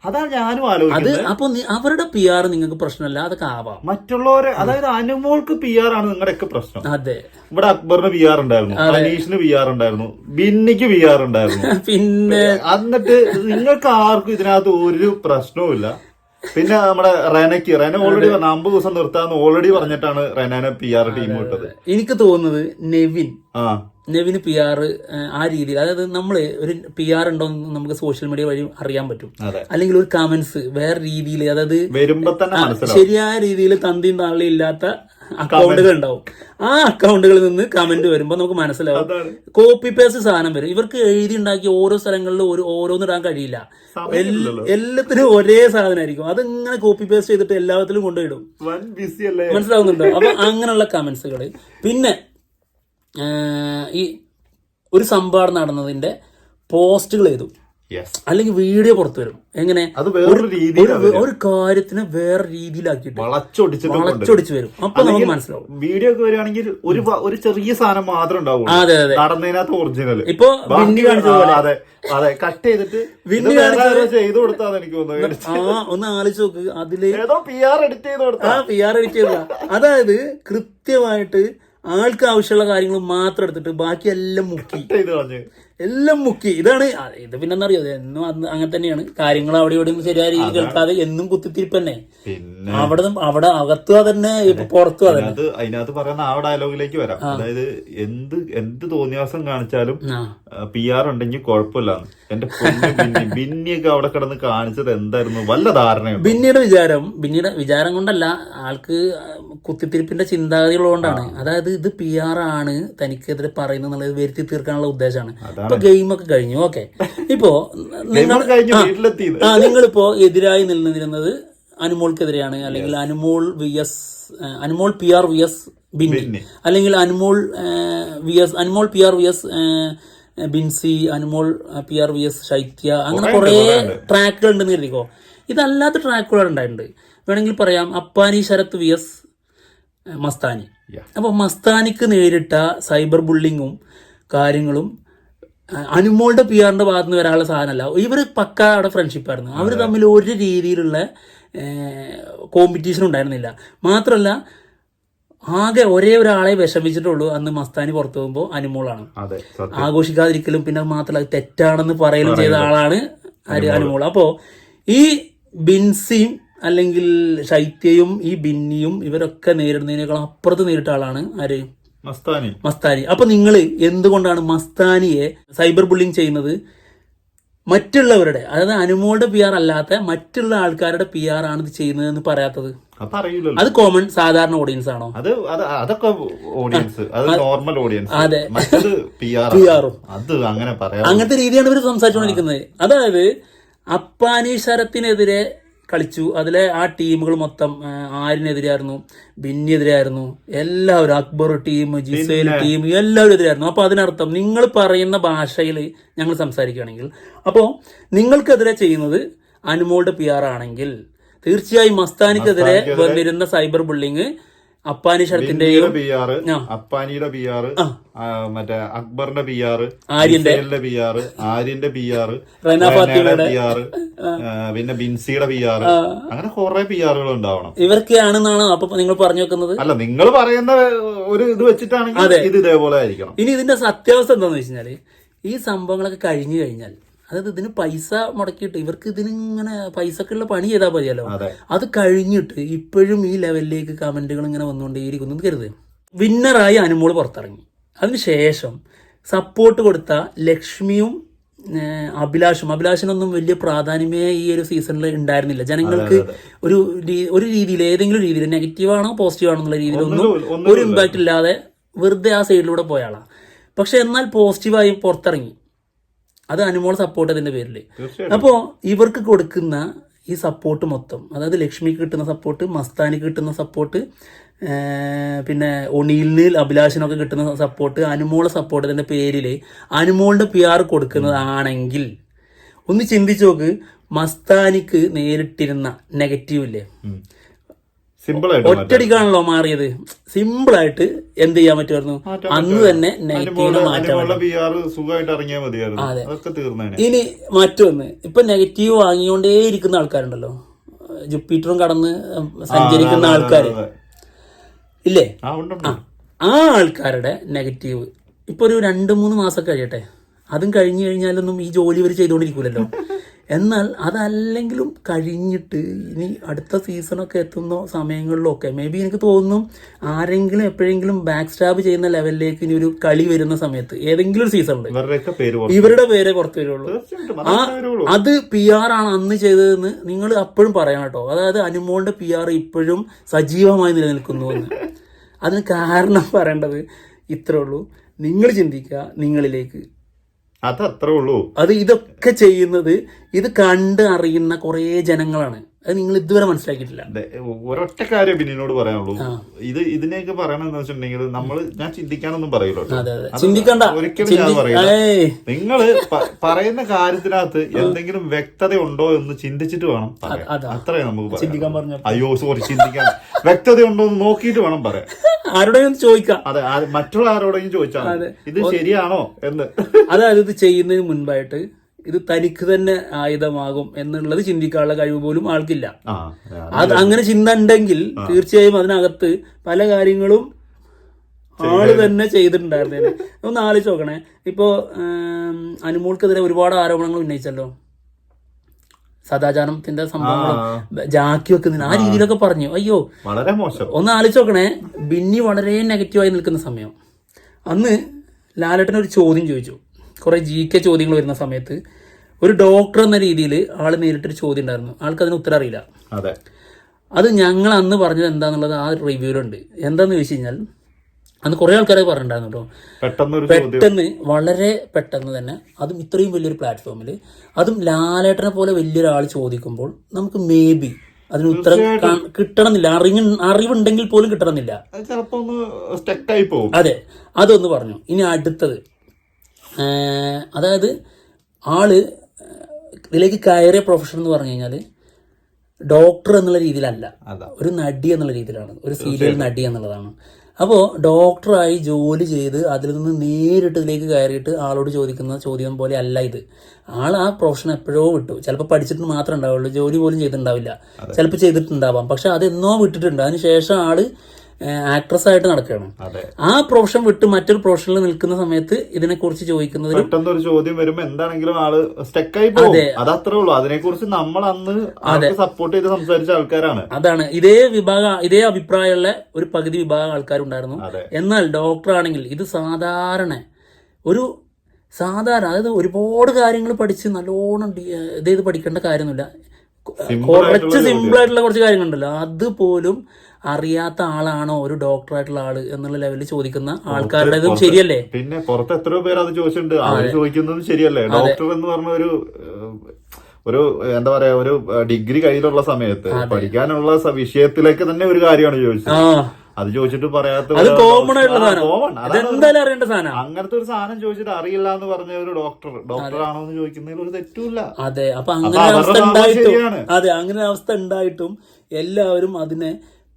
അതാണ് ഞാനും അത് ആലോചിക്കുന്നത് അപ്പൊ നി- അവരുടെ പി ആർ നിങ്ങൾക്ക് പ്രശ്നമല്ല? അതൊക്കെ ആവാം. മറ്റുള്ളവരെ അതായത് അനുമോൾക്ക് പി ആർ ആണ് നിങ്ങളുടെയൊക്കെ പ്രശ്നം. അതെ. ഇവിടെ അക്ബറിന് പി ആർ ഉണ്ടായിരുന്നു. അനീഷിന് പി ആർ ഉണ്ടായിരുന്നു. ബിന്നിക്ക് പി ആർ ഉണ്ടായിരുന്നു. പിന്നെ എന്നിട്ട് നിങ്ങൾക്ക് ആർക്കും ഇതിനകത്ത് ഒരു പ്രശ്നവുമില്ല പിന്നെ നമ്മുടെ റെനയ്ക്ക് റെന ഓൾറെഡി പറഞ്ഞു അമ്പത് ദിവസം നിർത്താന്ന് ഓൾറെഡി പറഞ്ഞിട്ടാണ് റെനാനെ പി ആർ ടീം വിട്ടത്. എനിക്ക് തോന്നുന്നത് നെവിൻ ആ. നെവിന് പി ആർ ആ രീതിയിൽ അതായത് നമ്മൾ ഒരു പി ആർ ഉണ്ടോ എന്ന് നമുക്ക് സോഷ്യൽ മീഡിയ വഴി അറിയാൻ പറ്റും. അല്ലെങ്കിൽ ഒരു കമന്റ്സ് വേറെ രീതിയിൽ അതായത് ശരിയായ രീതിയിൽ തന്തിയും താളിയും ഇല്ലാത്ത അക്കൗണ്ടുകൾ ഉണ്ടാവും. ആ അക്കൗണ്ടുകളിൽ നിന്ന് കമന്റ് വരുമ്പോൾ നമുക്ക് മനസ്സിലാവും. കോപ്പി പേസ്റ്റ് സാധനം വരും. ഇവർക്ക് എഴുതി ഉണ്ടാക്കി ഓരോ സ്ഥലങ്ങളിലും ഒരു ഓരോന്ന് ഇടാൻ കഴിയില്ല. എല്ലാത്തിനും ഒരേ സാധനമായിരിക്കും. അതിങ്ങനെ കോപ്പി പേസ്റ്റ് ചെയ്തിട്ട് എല്ലാത്തിലും കൊണ്ടുപോയിടും മനസ്സിലാവുന്നുണ്ടോ? അപ്പൊ അങ്ങനെയുള്ള കമന്റ്സുകൾ പിന്നെ ഈ ഒരു സംഭവം നടന്നതിന്റെ പോസ്റ്റുകൾ ചെയ്തു അല്ലെങ്കിൽ വീഡിയോ പുറത്തു വരും. എങ്ങനെ? അത് വേറൊരു രീതിയിൽ ഒരു- കാര്യത്തിന് വേറെ രീതിയിലാക്കിയിട്ട് വളച്ചൊടിച്ച് വരും. അപ്പൊ നമുക്ക് മനസ്സിലാവും. വീഡിയോ ഒക്കെ വരികയാണെങ്കിൽ ഒരു ഒരു ചെറിയ സാധനം മാത്രം ഉണ്ടാവും അതെ അതെ. നടന്നതിനകത്ത് ഒറിജിനൽ ഇപ്പൊ വിന്നി കാണിച്ച പോലെ. അതെ അതെ. കട്ട് ചെയ്തിട്ട് വിന്നി ചെയ്തു കൊടുത്താന്ന് എനിക്ക് തോന്നുന്നു. ആ ഒന്ന് ആലോചിച്ച് നോക്ക്. അതിൽ പി ആർ എഡിറ്റ് ചെയ്ത് കൊടുത്താ. പി ആർ എഡിറ്റ് ചെയ്ത അതായത് കൃത്യമായിട്ട് ആൾക്ക് ആവശ്യമുള്ള കാര്യങ്ങൾ മാത്രം എടുത്തിട്ട് ബാക്കിയെല്ലാം മുക്കി. എല്ലാം മുക്കി. ഇതാണ് ഇത് പിന്നെ എന്താ അറിയോ എന്നും അന്ന് അങ്ങനെ തന്നെയാണ്. കാര്യങ്ങൾ അവിടെ ഇവിടെ നിന്ന് ശരിയായ രീതിയിൽ കേൾക്കാതെ എന്നും കുത്തിത്തിരിപ്പ് തന്നെ പിന്നെ അവിടെ നിന്ന്- അവിടെ അകത്തുക തന്നെ ഇപ്പൊ പുറത്തു അതന്നെ. അതിനകത്ത് പറയുന്ന ആ ഡയലോഗിലേക്ക് വരാം. അതായത് എന്ത് എന്ത് തോന്നിയാസം കാണിച്ചാലും പി ആർ ഉണ്ടെങ്കിൽ കുഴപ്പമില്ല എന്റെ ബിന്നിയൊക്കെ അവിടെ കിടന്ന് കാണിച്ചത് എന്തായിരുന്നു? വല്ല ധാരണ ബിന്നിയുടെ വിചാരം ബിന്നിയുടെ വിചാരം കൊണ്ടല്ല. ആൾക്ക് കുത്തിത്തിരിപ്പിന്റെ ചിന്താഗതികളുകൊണ്ടാണ് അതായത് ഇത് പി ആർ ആണ് തനിക്കെതിരെ പറയുന്നത് വരുത്തി തീർക്കാനുള്ള ഉദ്ദേശമാണ്. ഇപ്പൊ ഗെയിം ഒക്കെ കഴിഞ്ഞു. ഓക്കെ ഇപ്പോ നിങ്ങൾ ആ, നിങ്ങളിപ്പോ എതിരായി നിന്നിരുന്നത് അനുമോൾക്കെതിരെയാണ് അല്ലെങ്കിൽ Anumol V S Anumol P R V S Binny. Binny. അല്ലെങ്കിൽ Anumol V S Anumol P R V S Binsy Anumol P R V S Shaithya അങ്ങനെ കുറേ. ട്രാക്കുകൾ ഉണ്ടെന്ന് കരുതിക്കോ? ഇതല്ലാത്ത ട്രാക്കുകൾ ഉണ്ടായിട്ടുണ്ട്. വേണമെങ്കിൽ പറയാം അപ്പാനി ശരത് വി എസ് മസ്താനി. അപ്പോൾ മസ്താനിക്ക് നേരിട്ട സൈബർ ബുള്ളിങ്ങും കാര്യങ്ങളും അനുമോളുടെ പി ആറിന്റെ ഭാഗത്ത് നിന്ന് വരാനുള്ള സാധനമല്ല. ഇവർ പക്ക അവിടെ ഫ്രണ്ട്ഷിപ്പായിരുന്നു അവർ തമ്മിൽ ഒരു രീതിയിലുള്ള കോമ്പറ്റീഷൻ ഉണ്ടായിരുന്നില്ല. മാത്രമല്ല ആകെ ഒരേ ഒരാളെ വിഷമിച്ചിട്ടുള്ളൂ. അന്ന് മസ്താനി പുറത്തു പോകുമ്പോൾ അനുമോളാണ്. ആഘോഷിക്കാതിരിക്കലും പിന്നെ മാത്രമല്ല തെറ്റാണെന്ന് പറയലും ചെയ്ത ആളാണ് ആര് അനുമോൾ അപ്പോൾ ഈ ബിൻസിയും അല്ലെങ്കിൽ ശൈത്യയും ഈ ബിന്നിയും ഇവരൊക്കെ നേരിടുന്നതിനേക്കാൾ അപ്പുറത്ത് നേരിട്ട ആളാണ് ആര്? മസ്താനി. മസ്താനി. അപ്പൊ നിങ്ങൾ എന്തുകൊണ്ടാണ് മസ്താനിയെ സൈബർ ബുള്ളിങ് ചെയ്യുന്നത്? മറ്റുള്ളവരുടെ അതായത് അനുമോളുടെ പി ആർ അല്ലാത്ത മറ്റുള്ള ആൾക്കാരുടെ പി ആർ ആണ് ഇത് ചെയ്യുന്നത് എന്ന് പറയാത്തത് അത് കോമൺ സാധാരണ ഓഡിയൻസ് ആണോ? അത് അത് അതൊക്കെ ഓഡിയൻസ് അത് നോർമൽ ഓഡിയൻസ് അതെ. പി അത് അങ്ങനെ പറയാം അങ്ങനത്തെ രീതിയാണ് ഇവർ സംസാരിച്ചുകൊണ്ടിരിക്കുന്നത്. അതായത് അപ്പാനി ശരത്തിനെതിരെ കളിച്ചു. അതിലെ ആ ടീമുകൾ മൊത്തം ആരിനെതിരായിരുന്നു? ബിന്നിനെതിരായിരുന്നു. എല്ലാവരും അക്ബർ ടീം ജിസേൽ ടീം എല്ലാവരും എതിരായിരുന്നു. അപ്പൊ അതിനർത്ഥം നിങ്ങൾ പറയുന്ന ഭാഷയിൽ ഞങ്ങൾ സംസാരിക്കുകയാണെങ്കിൽ അപ്പോൾ നിങ്ങൾക്കെതിരെ ചെയ്യുന്നത് അനുമോളുടെ പി ആർ ആണെങ്കിൽ തീർച്ചയായും മസ്താനിക്കെതിരെ വന്നിരുന്ന സൈബർ ബുള്ളിങ് അപ്പാനി ബിന്നിയുടെ പി ആർ അപ്പാനിയുടെ പി ആർ മറ്റേ അക്ബറിന്റെ പി ആർ ആര്യന്റെ. P R ആര്യന്റെ P R B. P R പിന്നെ ബിൻസിയുടെ പി ആർ അങ്ങനെ കുറെ പി ആറുകൾ ഉണ്ടാവണം. ഇവർക്കാണെന്നാണ് അപ്പൊ നിങ്ങൾ പറഞ്ഞു വെക്കുന്നത്? അല്ല നിങ്ങൾ പറയുന്ന ഒരു ഇത് വെച്ചിട്ടാണെങ്കിൽ ഇത് ഇതേപോലെ ആയിരിക്കണം. ഇനി ഇതിന്റെ സത്യാവസ്ഥ എന്താണെന്ന് വെച്ചാൽ ഈ സംഭവങ്ങളൊക്കെ കഴിഞ്ഞു കഴിഞ്ഞാൽ അതായത് ഇതിന് പൈസ മുടക്കിയിട്ട് ഇവർക്ക് ഇതിനിങ്ങനെ പൈസക്കുള്ള പണി ചെയ്താൽ മതിയല്ലോ. അത്. കഴിഞ്ഞിട്ട് ഇപ്പോഴും ഈ ലെവലിലേക്ക് കമന്റുകൾ ഇങ്ങനെ വന്നുകൊണ്ടേയിരിക്കുന്നു എന്ന് കരുത്. വിന്നറായി അനുമോൾ പുറത്തിറങ്ങി. അതിനുശേഷം സപ്പോർട്ട് കൊടുത്ത ലക്ഷ്മിയും അഭിലാഷും. അഭിലാഷിനൊന്നും വലിയ പ്രാധാന്യമേ ഈ ഒരു സീസണിൽ ഉണ്ടായിരുന്നില്ല. ജനങ്ങൾക്ക് ഒരു ഒരു രീതിയിൽ ഏതെങ്കിലും രീതിയിൽ നെഗറ്റീവ് ആണോ പോസിറ്റീവ് ആണോ എന്നുള്ള രീതിയിലൊന്നും ഒരു ഇമ്പാക്റ്റ് ഇല്ലാതെ വെറുതെ ആ സൈഡിലൂടെ പോയാളാണ് പക്ഷെ എന്നാൽ പോസിറ്റീവായി പുറത്തിറങ്ങി. അത് അനുമോൾ സപ്പോർട്ട് അതിന്റെ പേരിൽ അപ്പോ അപ്പോൾ ഇവർക്ക് കൊടുക്കുന്ന ഈ സപ്പോർട്ട് മൊത്തം അതായത് ലക്ഷ്മിക്ക് കിട്ടുന്ന സപ്പോർട്ട് മസ്താനിക്ക് കിട്ടുന്ന സപ്പോർട്ട് പിന്നെ ഒണീലിന് അഭിലാഷിനൊക്കെ കിട്ടുന്ന സപ്പോർട്ട് അനുമോളെ സപ്പോർട്ട് അതിന്റെ പേരിൽ അനുമോളിന്റെ പി ആർ കൊടുക്കുന്നതാണെങ്കിൽ ഒന്ന് ചിന്തിച്ചു നോക്ക് മസ്താനിക്ക് നേരിട്ടിരുന്ന നെഗറ്റീവ് ഇല്ലേ? സിമ്പിൾ ആയിട്ട്. ഒറ്റടിക്കാണല്ലോ മാറിയത്. സിമ്പിൾ ആയിട്ട് എന്ത് ചെയ്യാൻ പറ്റുമായിരുന്നു? അന്ന് തന്നെ നെഗറ്റീവിനെ മാറ്റാൻ തീർന്നേനെ. ഇനി മറ്റൊന്ന്. ഇപ്പൊ നെഗറ്റീവ് വാങ്ങിക്കൊണ്ടേ ഇരിക്കുന്ന ആൾക്കാരുണ്ടല്ലോ. ജുപ്പിറ്ററും കടന്ന് സഞ്ചരിക്കുന്ന അതെ, അതെ, ആൾക്കാർ ഇല്ലേ. ആ ആൾക്കാരുടെ നെഗറ്റീവ്. ഇപ്പൊ ഒരു രണ്ട് മൂന്ന് മാസം കഴിയട്ടെ. അതും കഴിഞ്ഞു കഴിഞ്ഞാലൊന്നും ഈ ജോലി ഇവർ ചെയ്തുകൊണ്ടിരിക്കൂലല്ലോ. എന്നാൽ അതല്ലെങ്കിലും കഴിഞ്ഞിട്ട് ഇനി അടുത്ത സീസണൊക്കെ എത്തുന്ന സമയങ്ങളിലൊക്കെ മേ ബി എനിക്ക് തോന്നുന്നു ആരെങ്കിലും എപ്പോഴെങ്കിലും ബാക്ക് സ്റ്റാബ് ചെയ്യുന്ന ലെവലിലേക്ക് ഇനി ഒരു കളി വരുന്ന സമയത്ത് ഏതെങ്കിലും ഒരു സീസണിൽ ഇവരുടെ പേരെ പുറത്തു വരുള്ളൂ ആ അത് പി ആർ ആണ് അന്ന് ചെയ്തതെന്ന് നിങ്ങൾ അപ്പോഴും പറയണം കേട്ടോ. അതായത് അനുമോളിന്റെ പി ആർ ഇപ്പോഴും സജീവമായി നിലനിൽക്കുന്നു എന്ന്. അതിന് കാരണം പറയേണ്ടത് ഇത്രേ ഉള്ളൂ. നിങ്ങൾ ചിന്തിക്കുക നിങ്ങളിലേക്ക്. അത് അത്രേ ഉള്ളൂ അത് ഇതൊക്കെ ചെയ്യുന്നത് ഇത് കണ്ട് അറിയുന്ന കുറേ ജനങ്ങളാണ്. അത് നിങ്ങൾ ഇതുവരെ മനസ്സിലാക്കിയിട്ടില്ല. ഒരൊറ്റ കാര്യം ബിന്നിനോട് പറയാനുള്ളൂ. ഇത് ഇതിനെയൊക്കെ പറയണെന്ന് വെച്ചിട്ടുണ്ടെങ്കിൽ നമ്മൾ ഞാൻ ചിന്തിക്കാനൊന്നും പറയില്ല ചിന്തിക്കണ്ട. ഒരിക്കലും ഞാൻ പറയില്ല നിങ്ങൾ പറയുന്ന കാര്യത്തിനകത്ത് എന്തെങ്കിലും വ്യക്തത ഉണ്ടോ എന്ന് ചിന്തിച്ചിട്ട് വേണം. അത്രേ നമുക്ക് ചിന്തിക്കാൻ പറഞ്ഞു അയ്യോ സോറി ചിന്തിക്കാൻ. വ്യക്തത ഉണ്ടോ എന്ന് നോക്കിയിട്ട് വേണം പറയാൻ. ആരോടെയും ചോദിക്കാം. അതെ മറ്റുള്ള ആരോടെങ്കിലും ചോദിച്ചാൽ ഇത് ശരിയാണോ എന്ന്. അതായത് ഇത് ചെയ്യുന്നതിന് മുൻപായിട്ട് ഇത് തനിക്ക് തന്നെ ആയുധമാകും എന്നുള്ളത് ചിന്തിക്കാനുള്ള കഴിവ് പോലും ആൾക്കില്ല. അത് അങ്ങനെ ചിന്ത ഉണ്ടെങ്കിൽ തീർച്ചയായും അതിനകത്ത് പല കാര്യങ്ങളും ആൾ തന്നെ ചെയ്തിട്ടുണ്ടായിരുന്നേ ഒന്ന് ആലോചിച്ച് നോക്കണേ. ഇപ്പോ അനുമോൾക്കെതിരെ ഒരുപാട് ആരോപണങ്ങൾ ഉന്നയിച്ചല്ലോ. സദാചാരത്തിന്റെ സംഭവങ്ങളും ജാക്കിയൊക്കെ വെക്കുന്നതിന് ആ രീതിയിലൊക്കെ പറഞ്ഞു. അയ്യോ. വളരെ മോശം. ഒന്ന് ആലോചിച്ച് നോക്കണേ ബിന്നി വളരെ നെഗറ്റീവായി നിൽക്കുന്ന സമയം. അന്ന് ലാലേട്ടൻ ഒരു ചോദ്യം ചോദിച്ചു. കുറെ ജി കെ ചോദ്യങ്ങൾ വരുന്ന സമയത്ത് ഒരു ഡോക്ടർ എന്ന രീതിയിൽ ആൾ നേരിട്ടൊരു ചോദ്യം ഉണ്ടായിരുന്നു. ആൾക്ക് അതിന് ഉത്തരം അറിയില്ല. അത്. ഞങ്ങൾ അന്ന് പറഞ്ഞത് എന്താന്നുള്ളത് ആ റിവ്യൂലുണ്ട് എന്താന്ന് ചോദിച്ചു കഴിഞ്ഞാൽ അന്ന് കുറേ ആൾക്കാരെ പറഞ്ഞിട്ടുണ്ടായിരുന്നു കേട്ടോ. പെട്ടെന്നൊരു ചോദ്യം. പെട്ടെന്ന് വളരെ പെട്ടെന്ന് തന്നെ അതും ഇത്രയും വലിയൊരു പ്ലാറ്റ്ഫോമിൽ അതും ലാലേട്ടനെ പോലെ വലിയൊരാൾ ചോദിക്കുമ്പോൾ നമുക്ക് മേ ബി അതിന് ഉത്തരം കിട്ടണമെന്നില്ല. അറിവ് അറിവുണ്ടെങ്കിൽ പോലും കിട്ടണമെന്നില്ല. അതെ അതൊന്ന് പറഞ്ഞു. ഇനി അടുത്തത്. അതായത് ആൾ ഇതിലേക്ക് കയറിയ പ്രൊഫഷൻ എന്ന് പറഞ്ഞു കഴിഞ്ഞാൽ ഡോക്ടർ എന്നുള്ള രീതിയിലല്ല. ഒരു നടി എന്നുള്ള രീതിയിലാണ്. ഒരു സീരിയൽ നടി എന്നുള്ളതാണ്. അപ്പോൾ ഡോക്ടറായി ജോലി ചെയ്ത് അതിൽ നിന്ന് നേരിട്ട് ഇതിലേക്ക് കയറിയിട്ട് ആളോട് ചോദിക്കുന്ന ചോദ്യം പോലെ അല്ല ഇത്. ആൾ ആ പ്രൊഫഷൻ എപ്പോഴോ വിട്ടു. ചിലപ്പോൾ പഠിച്ചിട്ട് മാത്രമേ ഉണ്ടാവുള്ളൂ. ജോലി പോലും ചെയ്തിട്ടുണ്ടാവില്ല. ചിലപ്പോൾ ചെയ്തിട്ടുണ്ടാവാം. പക്ഷെ അതെന്നോ വിട്ടിട്ടുണ്ട്. വിട്ടിട്ടുണ്ട് അതിനുശേഷം ആൾ ആക്ട്രസ് ആയിട്ട് നടക്കുകയാണ്. ആ പ്രൊഫഷൻ വിട്ട് മറ്റൊരു പ്രൊഫഷനിൽ നിൽക്കുന്ന സമയത്ത് ഇതിനെക്കുറിച്ച് ചോദിക്കുന്നതിലും പെട്ടെന്ന് ഒരു ചോദ്യം വരുമ്പോ എന്താണെങ്കിലും ആൾ സ്റ്റെക്കായി പോകും. അത്. അത്രേ ഉള്ളൂ. അതിനെ കുറിച്ച് നമ്മൾ അന്ന് സപ്പോർട്ട് ചെയ്ത് സംസാരിച്ച ആൾക്കാരാണ്. അതാണ്. ഇതേ വിഭാഗ ഇതേ അഭിപ്രായമുള്ള ഒരു പകുതി വിഭാഗം ആൾക്കാരുണ്ടായിരുന്നു. എന്നാൽ ഡോക്ടർ ആണെങ്കിൽ ഇത് സാധാരണ ഒരു സാധാരണ അതായത് ഒരുപാട് കാര്യങ്ങൾ പഠിച്ച് നല്ലോണം ഇതേത് ഇത് ചെയ്ത് പഠിക്കേണ്ട കാര്യമൊന്നുമില്ല. കുറച്ച് സിമ്പിൾ ആയിട്ടുള്ള കുറച്ച് കാര്യങ്ങളുണ്ടല്ലോ. അതുപോലും അറിയാത്ത ആളാണോ ഒരു ഡോക്ടറായിട്ടുള്ള ആൾ എന്നുള്ള ലെവലിൽ ചോദിക്കുന്ന ആൾക്കാരുടേതും ശരിയല്ലേ? പിന്നെ പുറത്ത് എത്രയോ പേര് അത് ചോദിച്ചിട്ടുണ്ട്. അവർ ചോദിക്കുന്നത് ശരിയല്ലേ? ഡോക്ടർ എന്ന് പറഞ്ഞ ഒരു ഒരു എന്താ പറയാ ഒരു ഡിഗ്രി കയ്യിലുള്ള സമയത്ത് പഠിക്കാനുള്ള വിഷയത്തിലേക്ക് തന്നെ ഒരു കാര്യമാണ് ചോദിച്ചത്. അത് ചോദിച്ചിട്ട് പറയാത്ത അത് കോമൺ ആയിട്ടുള്ള ആ, സാധനം. അതെന്തായാലും അറിയേണ്ട സാധനം. അങ്ങനത്തെ ഒരു സാധനം ചോദിച്ചിട്ട് അറിയില്ല എന്ന് പറഞ്ഞ ഒരു ഡോക്ടർ ഡോക്ടർ ആണോ എന്ന് ചോദിക്കുന്നതിൽ ഒരു തെറ്റുമില്ല. അതെ. അപ്പൊ അങ്ങനെ അവസ്ഥ ഉണ്ടായിട്ടും അതെ അങ്ങനെ അവസ്ഥ ഉണ്ടായിട്ടും എല്ലാവരും അതിനെ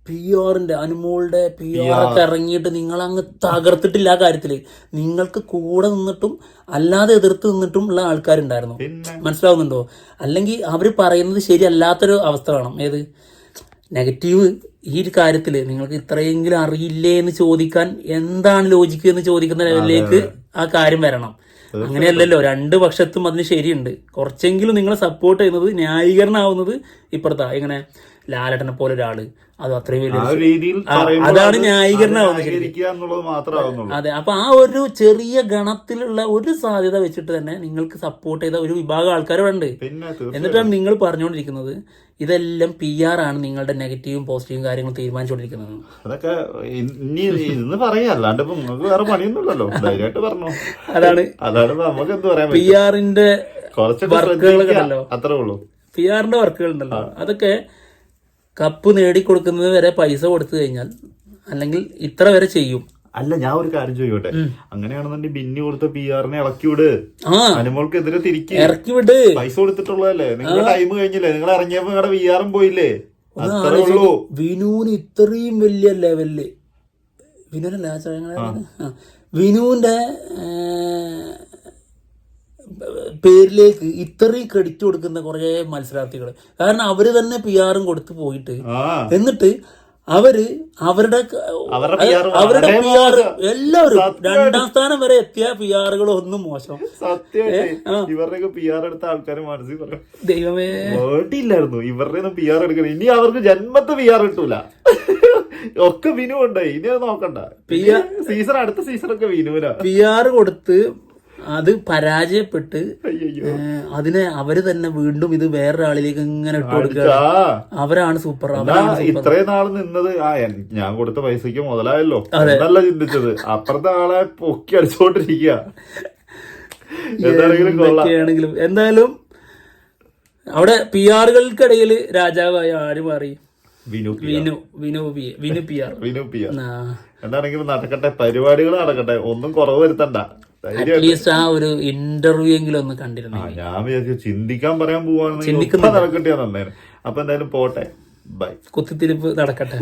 പി ആറിന്റെ അനുമോളുടെ പി ആർ ഒക്കെ ഇറങ്ങിയിട്ട് നിങ്ങൾ അങ്ങ് തകർത്തിട്ടില്ല ആ കാര്യത്തിൽ. നിങ്ങൾക്ക് കൂടെ നിന്നിട്ടും അല്ലാതെ എതിർത്ത് നിന്നിട്ടും ഉള്ള ആൾക്കാരുണ്ടായിരുന്നു. മനസ്സിലാവുന്നുണ്ടോ? അല്ലെങ്കിൽ അവർ പറയുന്നത് ശരിയല്ലാത്തൊരു അവസ്ഥ വേണം. ഏത്? നെഗറ്റീവ് ഈ ഒരു കാര്യത്തിൽ നിങ്ങൾക്ക് ഇത്രയെങ്കിലും അറിയില്ലേ എന്ന് ചോദിക്കാൻ എന്താണ് ലോജിക്ക് എന്ന് ചോദിക്കുന്ന ലെവലിലേക്ക് ആ കാര്യം വരണം. അങ്ങനെയല്ലല്ലോ. രണ്ട് പക്ഷത്തും അതിന് ശരിയുണ്ട്. കുറച്ചെങ്കിലും നിങ്ങളെ സപ്പോർട്ട് ചെയ്യുന്നത് ന്യായീകരണമാവുന്നത് ഇപ്പുറത്താ. ഇങ്ങനെ ലാലട്ടനെ പോലെ ഒരാൾ. അത് അത്രയും വലിയ അതാണ് ന്യായീകരണം അതെ അപ്പൊ ആ ഒരു ചെറിയ ഗണത്തിലുള്ള ഒരു സാധ്യത വെച്ചിട്ട് തന്നെ നിങ്ങൾക്ക് സപ്പോർട്ട് ചെയ്ത ഒരു വിഭാഗം ആൾക്കാർ ഉണ്ട് എന്നിട്ടാണ് നിങ്ങൾ പറഞ്ഞുകൊണ്ടിരിക്കുന്നത് ഇതെല്ലാം പി ആർ ആണ് നിങ്ങളുടെ നെഗറ്റീവും പോസിറ്റീവും കാര്യങ്ങളും തീരുമാനിച്ചുകൊണ്ടിരിക്കുന്നത്. അതൊക്കെ ഇനി ഇന്ന് പറയാ അല്ലാണ്ട് ഇപ്പൊ നിങ്ങൾക്ക് വേറെ പണിയൊന്നുമില്ലല്ലോ. ധൈര്യമായിട്ട് പറഞ്ഞോ. അതാണ്. അതാണ് നമുക്ക് എന്ത് പി ആറിന്റെ വർക്കുകൾ വർക്കുകളൊക്കെ അത്രേ ഉള്ളൂ. പി ആറിന്റെ വർക്കുകൾ ഉണ്ടല്ലോ. അതൊക്കെ കപ്പ് നേടിക്കൊടുക്കുന്നത് വരെ പൈസ കൊടുത്തു കഴിഞ്ഞാൽ അല്ലെങ്കിൽ ഇത്ര വരെ ചെയ്യും. അല്ല ഞാൻ ഒരു കാര്യം ചോദിക്കട്ടെ അങ്ങനെയാണെന്നുണ്ടെങ്കിൽ ബിന്നി കൊടുത്ത പി ആറിനെ ഇളക്കി വിട് അനുമോൾക്കെതിരെ തിരിക്കി. ഇറക്കി വിട് പൈസ കൊടുത്തിട്ടുള്ളതല്ലേ? നിങ്ങളുടെ ടൈം കഴിഞ്ഞില്ലേ? നിങ്ങൾ ഇറങ്ങിയപ്പോ നിങ്ങളുടെ പി ആറും പോയില്ലേ? വിനുവിന് ഇത്രയും വലിയ ലെവലിൽ വിനുവിനല്ല. വിനുവിന്റെ പേരിലേക്ക് ഇത്രയും ക്രെഡിറ്റ് കൊടുക്കുന്ന കുറേ മത്സരാർത്ഥികൾ. കാരണം അവർ തന്നെ പി ആറും കൊടുത്തു പോയിട്ട് എന്നിട്ട് അവർ അവരുടെ അവരുടെ പി ആർ എല്ലാവരും രണ്ടാം സ്ഥാനം വരെ എത്തിയ പി ആറുകൾ ഒന്നും മോശം. ഇവരുടെയൊക്കെ പി ആർ എടുത്ത ആൾക്കാർ മനസ്സിൽ പറയാം. ദൈവമേ. വേണ്ടിയില്ലായിരുന്നു ഇവരുടെ പി ആർ എടുക്കണം ഇനി അവർക്ക് ജന്മത്തെ പി ആർ കിട്ടൂല. ഒക്കെ വിനു ഉണ്ട് ഇനി അത് നോക്കണ്ട. സീസൺ അടുത്ത സീസൺ ഒക്കെ വിനുവിനാ പി ആർ കൊടുത്ത് അത് പരാജയപ്പെട്ട് അതിനെ അവർ തന്നെ വീണ്ടും ഇത് വേറൊരാളിലേക്ക് ഇങ്ങനെ ഇട്ട് കൊടുക്കുക അവരാണ് സൂപ്പർ അവരാണ് ഇത്രയും നാൾ നിന്നത് ആ ഞാൻ കൊടുത്ത പൈസക്ക് മുതലായല്ലോ. നല്ല ചിന്തിച്ചത്. അപ്പുറത്തെ ആളെ പൊക്കി അടിച്ചോണ്ടിരിക്കുക എന്താണെങ്കിലും എന്തായാലും അവിടെ പി ആറുകൾക്കിടയിൽ രാജാവായി ആര് മാറി? Vinu. Vinu Vinu Vinu P R Vinu P R. എന്താണെങ്കിലും നടക്കട്ടെ പരിപാടികൾ നടക്കട്ടെ. ഒന്നും കുറവ് വരുത്തണ്ട. അറ്റ്ലീസ്റ്റ് ആ ഒരു ഇന്റർവ്യൂ എങ്കിലും ഒന്ന് കണ്ടിരുന്നു ഞാൻ വിചാരിച്ചു ചിന്തിക്കാൻ പറയാൻ പോവാണെങ്കിൽ ചിന്തിക്കുന്നില്ല. നടക്കട്ടെ നന്നേരം അപ്പൊ എന്തായാലും പോട്ടെ. ബൈ. കുത്തിത്തിരിപ്പ് നടക്കട്ടെ.